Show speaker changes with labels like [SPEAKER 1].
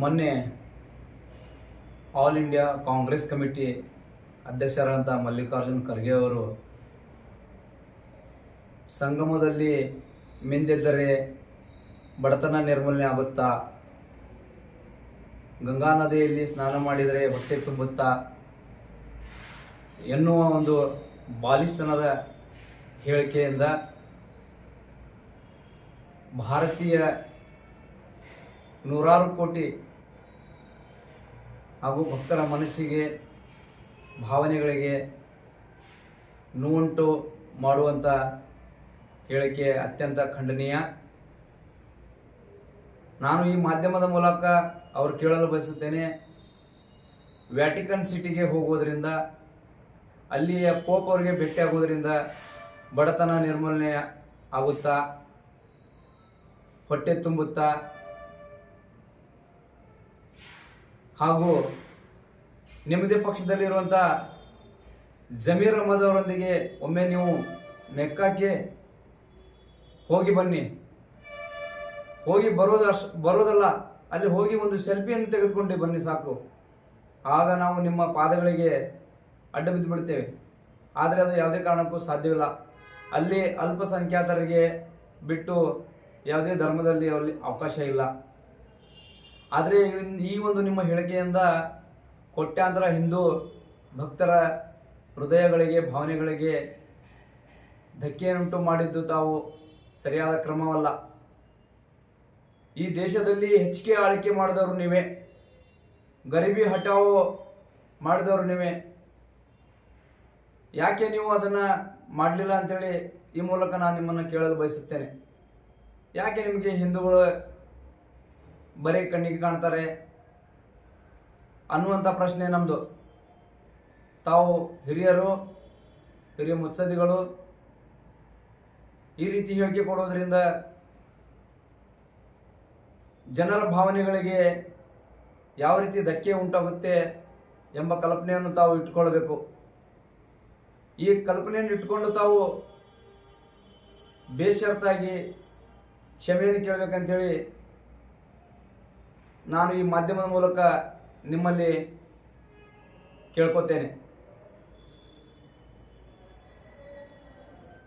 [SPEAKER 1] ಮೊನ್ನೆ all India Congress committee ಅಧ್ಯಕ್ಷರಾದಂಥ ಮಲ್ಲಿಕಾರ್ಜುನ್ ಖರ್ಗೆ ಅವರು ಸಂಗಮದಲ್ಲಿ ಮಿಂದೆದ್ದರೆ ಬಡತನ ನಿರ್ಮೂಲನೆ ಆಗುತ್ತಾ? ಗಂಗಾ ನದಿಯಲ್ಲಿ ಸ್ನಾನ ಮಾಡಿದರೆ ಹೊಟ್ಟೆ ತುಂಬುತ್ತಾ? ಎನ್ನುವ ಒಂದು ಬಾಲಿಸ್ತನದ ಹೇಳಿಕೆಯಿಂದ ಭಾರತೀಯ ನೂರಾರು ಕೋಟಿ ಹಾಗೂ ಭಕ್ತರ ಮನಸ್ಸಿಗೆ, ಭಾವನೆಗಳಿಗೆ ನೋವುಂಟು ಮಾಡುವಂಥ ಹೇಳಿಕೆ ಅತ್ಯಂತ ಖಂಡನೀಯ. ನಾನು ಈ ಮಾಧ್ಯಮದ ಮೂಲಕ ಅವರು ಕೇಳಲು ಬಯಸುತ್ತೇನೆ, ವ್ಯಾಟಿಕನ್ ಸಿಟಿಗೆ ಹೋಗೋದರಿಂದ ಅಲ್ಲಿಯ ಪೋಪ್ ಅವರಿಗೆ ಭೇಟಿಯಾಗೋದ್ರಿಂದ ಬಡತನ ನಿರ್ಮೂಲನೆ ಆಗುತ್ತಾ, ಹೊಟ್ಟೆ ತುಂಬುತ್ತಾ ಹಾಗೂ ನಿಮ್ಮದೇ ಪಕ್ಷದಲ್ಲಿರುವಂಥ ಜಮೀರ್ ಅಹಮದ್ ಅವರೊಂದಿಗೆ ಒಮ್ಮೆ ನೀವು ಮೆಕ್ಕಾಕ್ಕೆ ಹೋಗಿ ಬನ್ನಿ. ಹೋಗಿ ಬರೋದ ಬರೋದಲ್ಲ, ಅಲ್ಲಿ ಹೋಗಿ ಒಂದು ಸೆಲ್ಫಿಯನ್ನು ತೆಗೆದುಕೊಂಡು ಬನ್ನಿ ಸಾಕು. ಆಗ ನಾವು ನಿಮ್ಮ ಪಾದಗಳಿಗೆ ಅಡ್ಡ ಬಿದ್ದು ಬಿಡ್ತೇವೆ ಆದರೆ ಅದು ಯಾವುದೇ ಕಾರಣಕ್ಕೂ ಸಾಧ್ಯವಿಲ್ಲ. ಅಲ್ಲಿ ಅಲ್ಪಸಂಖ್ಯಾತರಿಗೆ ಬಿಟ್ಟು ಯಾವುದೇ ಧರ್ಮದಲ್ಲಿ ಅವರಲ್ಲಿ ಅವಕಾಶ ಇಲ್ಲ. ಆದರೆ ಈ ಒಂದು ನಿಮ್ಮ ಹೇಳಿಕೆಯಿಂದ ಕೋಟ್ಯಾಂತರ ಹಿಂದೂ ಭಕ್ತರ ಹೃದಯಗಳಿಗೆ, ಭಾವನೆಗಳಿಗೆ ಧಕ್ಕೆಯನ್ನುಂಟು ಮಾಡಿದ್ದು ತಾವು ಸರಿಯಾದ ಕ್ರಮವಲ್ಲ. ಈ ದೇಶದಲ್ಲಿ ಹೆಚ್ಚಿಗೆ ಆಳ್ಕೆ ಮಾಡಿದವರು ನೀವೇ. ಗರಿಬಿ ಹಟಾವೋ ಮಾಡಿದವರು ನೀವೇ. ಯಾಕೆ ನೀವು ಅದನ್ನು ಮಾಡಲಿಲ್ಲ ಅಂತೇಳಿ ಈ ಮೂಲಕ ನಾನು ನಿಮ್ಮನ್ನು ಕೇಳಲು ಬಯಸುತ್ತೇನೆ. ಯಾಕೆ ನಿಮಗೆ ಹಿಂದೂಗಳು ಬರೀ ಕಣ್ಣಿಗೆ ಕಾಣ್ತಾರೆ. ಅನ್ನುವಂಥ ಪ್ರಶ್ನೆ ನಮ್ಮದು ತಾವು ಹಿರಿಯರು, ಹಿರಿಯ ಮುತ್ಸದಿಗಳು ಈ ರೀತಿ ಹೇಳಿಕೆ ಕೊಡೋದ್ರಿಂದ ಜನರ ಭಾವನೆಗಳಿಗೆ ಯಾವ ರೀತಿ ಧಕ್ಕೆ ಉಂಟಾಗುತ್ತೆ ಎಂಬ ಕಲ್ಪನೆಯನ್ನು ತಾವು ಇಟ್ಕೊಳ್ಬೇಕು ಈ ಕಲ್ಪನೆಯನ್ನು ಇಟ್ಕೊಂಡು ತಾವು ಬೇಷರತ್ತಾಗಿ ಕ್ಷಮೆಯನ್ನು ಕೇಳಬೇಕಂತೇಳಿ ನಾನು ಈ ಮಾಧ್ಯಮದ ಮೂಲಕ ನಿಮ್ಮಲ್ಲಿ ಕೇಳ್ಕೊತೇನೆ.